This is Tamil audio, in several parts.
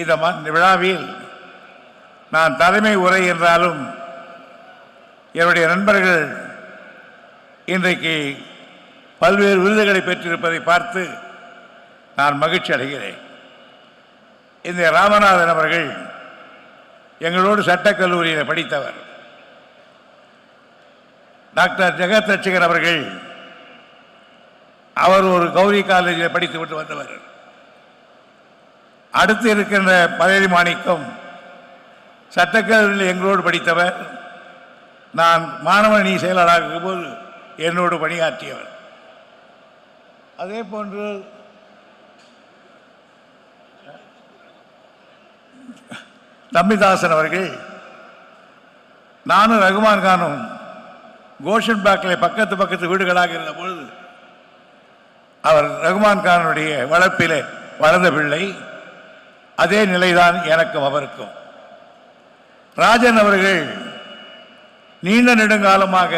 இந்த விழாவில் நான் தலைமை உரை என்றாலும் என்னுடைய நண்பர்கள் இன்றைக்கு பல்வேறு விருதுகளை பெற்றிருப்பதை பார்த்து நான் மகிழ்ச்சி அடைகிறேன். இந்த ராமநாதன் அவர்கள் எங்களோடு சட்டக்கல்லூரியில் படித்தவர். டாக்டர் ஜெகத் ரட்சகர் அவர்கள் அவர் ஒரு கௌரி காலேஜில் படித்து விட்டு வந்தவர். அடுத்து இருக்கின்ற பதவி மாணிக்கம் சட்டக்கல்லூரியில் எங்களோடு படித்தவர். நான் மாணவணி செயலாளராக இருக்கும்போது என்னோடு பணியாற்றியவர். அதே போன்று தம்பிதாசன் அவர்கள் நானும் ரகுமான் கானும் கோஷன் பேக்கில் பக்கத்து பக்கத்து வீடுகளாக இருந்த பொழுது அவர் ரகுமான் கானுடைய வளர்ப்பிலே வளர்ந்த பிள்ளை. அதே நிலைதான் எனக்கும் அவருக்கும். ராஜன் அவர்கள் நீண்ட நெடுங்காலமாக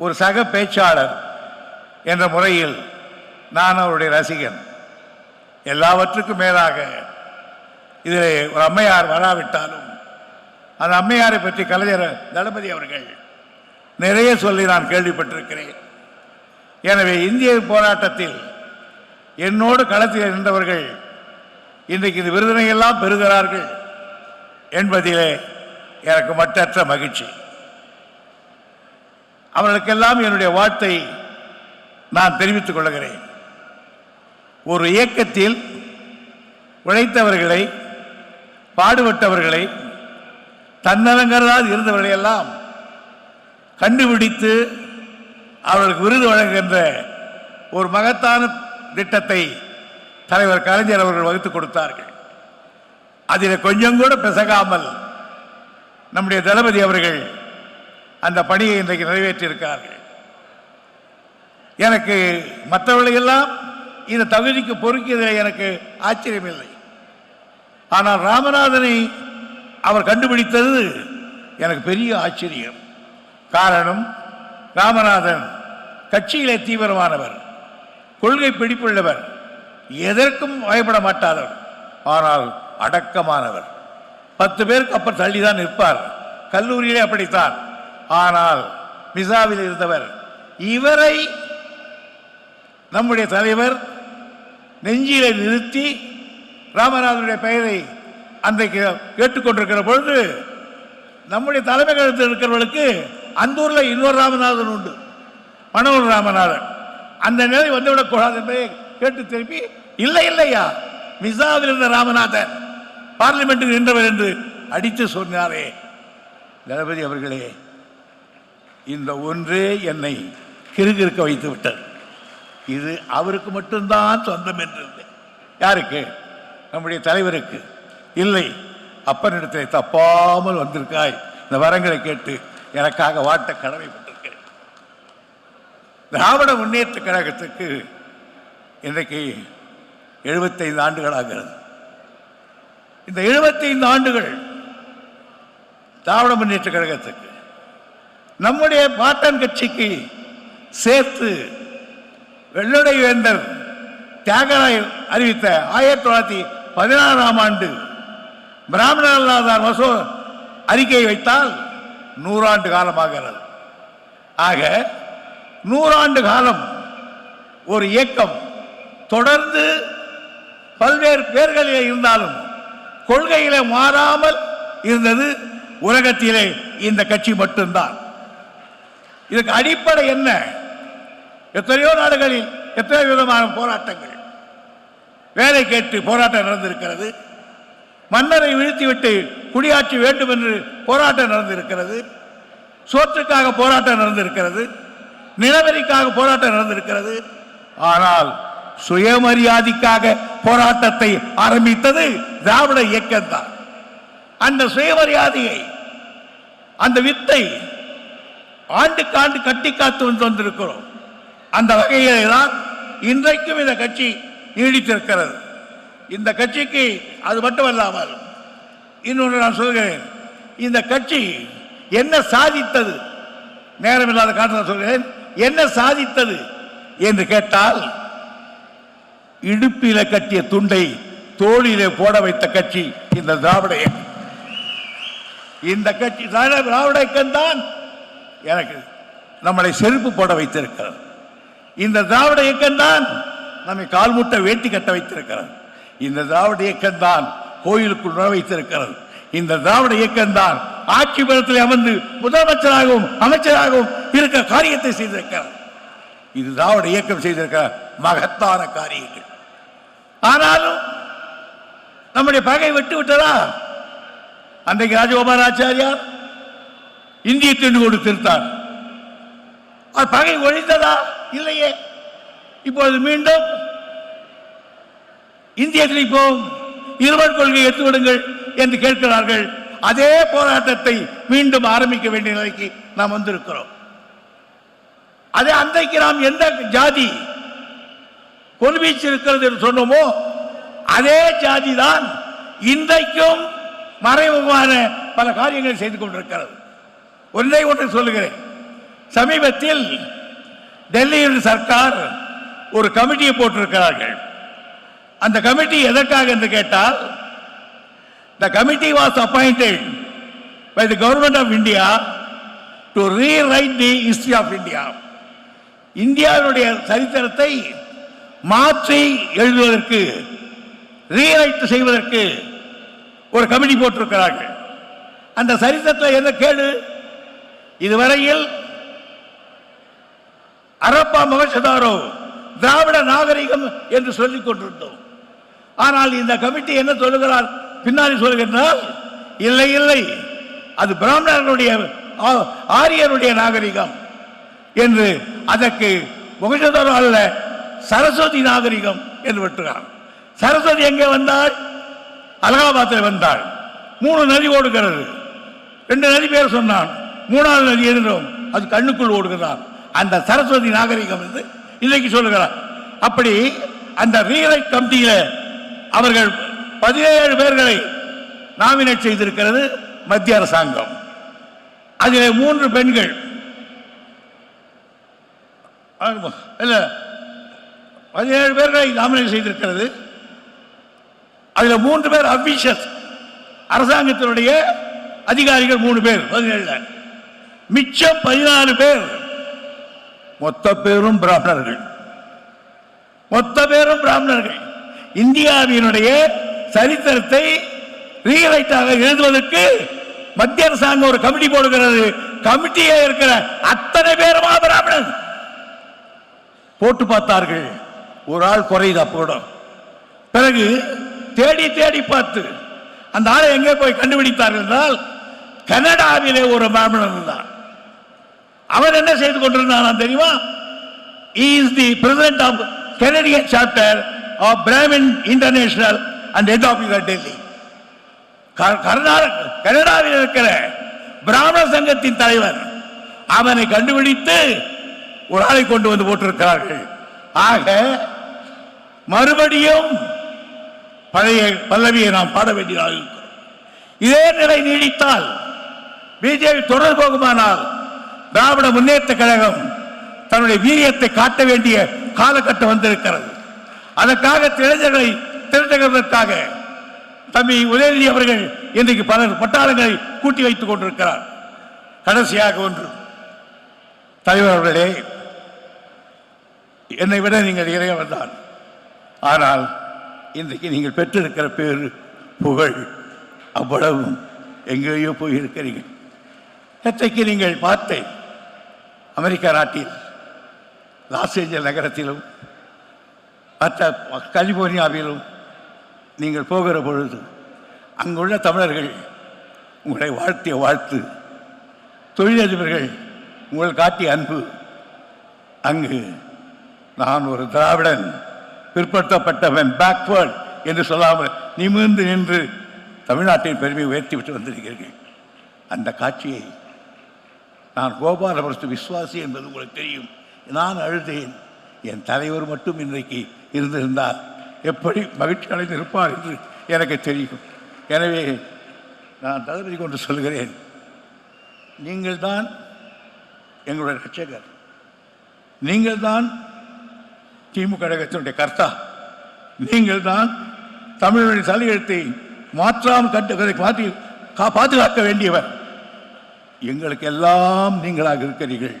ஒரு சக பேச்சாளர் என்ற முறையில் நான் அவருடைய ரசிகன். எல்லாவற்றுக்கும் மேலாக இதில் ஒரு அம்மையார் வராவிட்டாலும் அந்த அம்மையாரை பற்றி கலைஞர் தளபதி அவர்கள் நிறைய சொல்லி நான் கேள்விப்பட்டிருக்கிறேன். எனவே இந்திய போராட்டத்தில் என்னோடு களத்தில் நின்றவர்கள் இன்றைக்கு இந்த விருதினை எல்லாம் பெறுகிறார்கள் என்பதிலே எனக்கு மட்டற்ற மகிழ்ச்சி. அவர்களுக்கெல்லாம் என்னுடைய வாழ்த்தை நான் தெரிவித்துக் கொள்கிறேன். ஒரு இயக்கத்தில் உழைத்தவர்களை பாடுபட்டவர்களை தன்னலங்கராது இருந்தவர்களை எல்லாம் கண்டுபிடித்து அவர்களுக்கு விருது வழங்குகின்ற ஒரு மகத்தான திட்டத்தை தலைவர் கலைஞர் அவர்கள் வகுத்துக் கொடுத்தார்கள். அதில் கொஞ்சம் கூட பிசகாமல் நம்முடைய தளபதி அவர்கள் அந்த பணியை இன்றைக்கு நிறைவேற்றியிருக்கிறார்கள் எனக்கு மற்றவர்களையெல்லாம் இந்த தகுதிக்கு பொறுக்கியதில் எனக்கு ஆச்சரியம் இல்லை ஆனால் ராமநாதனை அவர் கண்டுபிடித்தது எனக்கு பெரிய ஆச்சரியம். காரணம் ராமநாதன் கட்சியிலே தீவிரமானவர் கொள்கை பிடிப்புள்ளவர். எதற்கும் பயப்பட மாட்டாதவர் ஆனால் அடக்கமானவர். பத்து பேருக்கு அப்புறம் தள்ளிதான் நிற்பார். கல்லூரியிலே அப்படித்தான். ஆனால் மிசாவில் இருந்தவர் இவரை நம்முடைய தலைவர் நெஞ்சிலே நிறுத்தி ராமநாதனுடைய பெயரை அன்றைக்கு கேட்டுக்கொண்டிருக்கிற பொழுது நம்முடைய தலைமை கழகத்தில் இருக்கிறவர்களுக்கு அந்த ஊரில் இன்னொரு ராமநாதன் உண்டு. மனோர் ராமநாதன். அந்த நிலை வந்துவிடக்கூடாது என்பதை கேட்டு திருப்பி இல்லை இல்லையா? மிசாவில் இருந்த ராமநாதன் பார்லிமெண்ட்டுக்கு நின்றவர் என்று அடித்து சொன்னாரே. தளபதி அவர்களே இந்த ஒன்றே என்னை கிறுகிறுக்க வைத்து விட்டது. இது அவருக்கு மட்டும்தான் சொந்தம் என்று யாருக்கு? நம்முடைய தலைவருக்கு. இல்லை அப்பனிடத்தை தப்பாமல் வந்திருக்காய். இந்த வரங்களை கேட்டு எனக்காக வாட்ட கடமைப்பட்டிருக்கிறேன். திராவிட முன்னேற்ற கழகத்துக்கு இன்றைக்கு எழுபத்தைந்து ஆண்டுகள் ஆகிறது. இந்த எழுபத்தைந்து ஆண்டுகள் திராவிட முன்னேற்ற கழகத்துக்கு நம்முடைய பாட்டன் கட்சிக்கு சேர்த்து வெள்ளடை வேந்தர் தியாகராயர் அறிவித்த ஆயிரத்தி தொள்ளாயிரத்தி பதினாறாம் ஆண்டு பிராமணர் மசோ அறிக்கையை வைத்தால் நூறாண்டு காலமாகிறது. ஆக நூறாண்டு காலம் ஒரு இயக்கம் தொடர்ந்து பல்வேறு பேர்களிலே இருந்தாலும் கொள்கையிலே மாறாமல் இருந்தது உலகத்திலே இந்த கட்சி மட்டும்தான். இதுக்கு அடிப்படை என்ன? எத்தனையோ நாடுகளில் எத்தனையோ விதமான போராட்டங்கள். வேலை கேட்டு போராட்டம் நடந்திருக்கிறது. மன்னரை வீழ்த்திவிட்டு குடியாட்சி வேண்டும் என்று போராட்டம் நடந்திருக்கிறது. சோற்றுக்காக போராட்டம் நடந்திருக்கிறது. நிலவரிக்காக போராட்டம் நடந்திருக்கிறது. ஆனால் சுயமரியாதைக்காக போராட்டத்தை ஆரம்பித்தது திராவிட இயக்கம்தான். அந்த சுயமரியாதையை அந்த வித்தை ஆண்டுக்கு ஆண்டு கட்டி காத்து வந்து வந்திருக்கிறோம். அந்த வகையிலே தான் இன்றைக்கும் இந்த கட்சி நீடித்திருக்கிறது. இந்த கட்சிக்கு அது மட்டுமல்லாமல் இன்னொன்று நான் சொல்கிறேன். இந்த கட்சி என்ன சாதித்தது? நேரமில்லாத காரணம் சொல்கிறேன். என்ன சாதித்தது என்று கேட்டால் இடுப்பில கட்டிய துண்டை தோளிலே போட வைத்த கட்சி இந்த திராவிட இயக்கம். இந்த கட்சி திராவிட இயக்கம் தான்? எனக்கு நம்மளை செருப்பு போட வைத்திருக்கிறது. இந்த திராவிட இயக்கம் தான் நம்மை கால்முட்டை வேட்டி கட்ட வைத்திருக்கிறது. இந்த திராவிட இயக்கம் தான் கோயிலுக்குள் நுழ வைத்திருக்கிறது. இந்த திராவிட இயக்கம் தான் ஆட்சி பலத்தில் அமர்ந்து முதலமைச்சராகவும் அமைச்சராகவும் இருக்க காரியத்தை செய்திருக்கிறார் இது திராவிட இயக்கம் செய்திருக்கிற மகத்தான காரியங்கள். ஆனாலும் நம்முடைய பகை விட்டு விட்டதா? அன்றைக்கு ராஜகோபாலாச்சாரியார் இந்திய திருக்கோடு திருத்தார். அது பகை ஒழிந்ததா? இல்லையே. இப்பொழுது மீண்டும் இந்திய திணிப்போம் இருவர் கொள்கை எடுத்துவிடுங்கள் என்று கேட்கிறார்கள். அதே போராட்டத்தை மீண்டும் ஆரம்பிக்க வேண்டிய நிலைக்கு நாம் வந்திருக்கிறோம். அதே அன்றைக்கு நாம் எந்த ஜாதி கொல்வீச்சு இருக்கிறது என்று சொன்னோமோ அதே ஜாதி தான் இன்றைக்கும் மறைமுகமான பல காரியங்களை செய்து கொண்டிருக்கிறது. ஒன்றை ஒன்று சொல்லுகிறேன். சமீபத்தில் டெல்லியில் சர்க்கார் ஒரு கமிட்டியை போட்டிருக்கிறார்கள். அந்த கமிட்டி எதற்காக என்று கேட்டால் the committee was appointed by the government of India to rewrite the history of India இந்தியாவினுடைய சரித்திரத்தை மாற்றி எழுதுவதற்கு ரீரைட் செய்வதற்கு ஒரு கமிட்டி போட்டிருக்கிறார்கள். அந்த சரித்திரத்தில் என்ன கேடு? இதுவரையில் அரப்பா மகசதாரோ திராவிட நாகரிகம் என்று சொல்லிக் கொண்டிருந்தோம். ஆனால் இந்த கமிட்டி என்ன சொல்லுகிறார்? பின்னாடி சொல்லுகின்றால் இல்லை இல்லை அது பிராமணர்களுடைய ஆ- ஆரியருடைய நாகரிகம் என்று அதற்கு முகசதாரோ அல்ல சரஸ்வதி நாகரிகம் என்று விட்டுகிறார் சரஸ்வதி எங்கே வந்தாள்? அலகாபாத்தில் வந்தாள். மூணு நதி ஓடுகிறது. ரெண்டு நதி பேர் சொன்னான். மூணாவது நதி என்றும் அது கண்ணுக்குள் ஓடுகிறான் அந்த சரஸ்வதி நாகரிகம் என்று இன்னைக்கு சொல்லுகிறார். அப்படி அந்த ரீரைட் கமிட்டியில் அவர்கள் பதினேழு பேர்களை நாமினேட் செய்திருக்கிறது மத்திய அரசாங்கம். அதில் மூன்று பெண்கள். இல்லை பதினேழு பேர்களை நாமினேட் செய்திருக்கிறது. அதில் மூன்று பேர் அபிஷஸ் அரசாங்கத்தினுடைய அதிகாரிகள் மூணு பேர் பதினேழுல. மிச்சம் பதினாலு பேர் மொத்த பேரும் பிராமணர்கள். மொத்த பேரும் பிராமணர்கள். இந்தியாவினுடைய சரித்திரத்தை ரீரைட்டாக எழுதுவதற்கு மத்திய அரசாங்கம் ஒரு கமிட்டி போடுகிறது. கமிட்டியே இருக்கிற அத்தனை பேருமா பிராமணன் போட்டு பார்த்தார்கள். ஒரு ஆள் குறையுது அப்போட பிறகு தேடி தேடி பார்த்து அந்த ஆளை எங்கே போய் கண்டுபிடித்தார்கள் என்றால் கனடாவிலே ஒரு பிராமணன் இருந்தார் அவர் என்ன செய்து கொண்டிருந்தான் தெரியுமா? Is the president of Canadian chapter of Brahmin international and head office Delhi Karnataka கனடாவில் இருக்கிற பிராமண சங்கத்தின் தலைவர் அவனை கண்டுபிடித்து ஒரு ஆளை கொண்டு வந்து போட்டிருக்கிறார்கள். ஆக மறுபடியும் பழைய பல்லவியை நாம் பாட வேண்டியதாக இருக்கிறோம் இதே நிலை நீடித்தால் பிஜேபி தொடர் போகுமானால் திராவிட முன்னேற்ற கழகம் தன்னுடைய வீரியத்தை காட்ட வேண்டிய காலகட்டம் வந்திருக்கிறது. அதற்காக இளைஞர்களை திரட்டுகிறதற்காக தம்பி உதயநிதி அவர்கள் இன்றைக்கு பல பட்டாளங்களை கூட்டி வைத்துக் கொண்டிருக்கிறார். கடைசியாக ஒன்று. தலைவர் அவர்களே என்னை விட நீங்கள் இறைய தான் ஆனால் இன்றைக்கு நீங்கள் பெற்றிருக்கிற பேர் புகழ் அவ்வளவும் எங்கேயோ போயிருக்கிறீங்க. இருக்கிறீர்கள் நேற்றைக்கு நீங்கள் பார்த்தேன் அமெரிக்கா நாட்டில் லாஸ் ஏஞ்சல் நகரத்திலும் மற்ற கலிபோர்னியாவிலும் நீங்கள் போகிற பொழுது அங்குள்ள தமிழர்கள் உங்களை வாழ்த்திய வாழ்த்து தொழிலதிபர்கள் உங்கள் காட்டிய அன்பு. அங்கு நான் ஒரு திராவிடன் பிற்படுத்தப்பட்டவன் பேக்வேர்ட் என்று சொல்லாமல் நிமிர்ந்து நின்று தமிழ்நாட்டின் பெருமையை உயர்த்தி விட்டு வந்திருக்கிறீர்கள். அந்த காட்சியை நான் கோபாலபுரத்து விஸ்வாசி என்பது உங்களுக்கு தெரியும். நான் அழுதேன். என் தலைவர் மட்டும் இன்றைக்கு இருந்திருந்தால் எப்படி மகிழ்ச்சி அடைந்து இருப்பார் என்று எனக்கு தெரியும். எனவே நான் தளபதி கொண்டு சொல்கிறேன். நீங்கள் தான் எங்களுடைய ரட்சகர். நீங்கள் தான் திமுக கழகத்தினுடைய கர்த்தா. நீங்கள் தான் தமிழனுடைய தலையெழுத்தை மாற்றாமல் கட்டு மாற்றி கா- பாதுகாக்க வேண்டியவர். எங்களுக்கு எல்லாம் நீங்களாக இருக்கிறீர்கள்.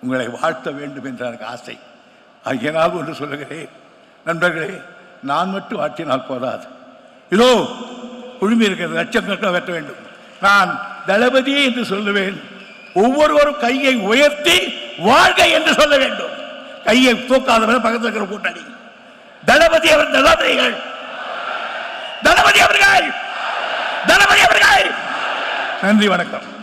உங்களை வாழ்த்த வேண்டும் என்ற எனக்கு ஆசை. ஆகியனால் ஒன்று சொல்லுகிறேன். நண்பர்களே நான் மட்டும் ஆற்றினால் போதாது. இதோ குழுமி இருக்கிறது கட்ட வெட்ட வேண்டும். நான் தளபதி என்று சொல்லுவேன். ஒவ்வொருவரும் கையை உயர்த்தி வாழ்க என்று சொல்ல வேண்டும். கையை தூக்காதவரை பக்கத்தில் இருக்கிற கூட்டணி தளபதி அவர் தளபதிகள். தளபதி அவர்கள். தளபதி அவர்கள். நன்றி வணக்கம்.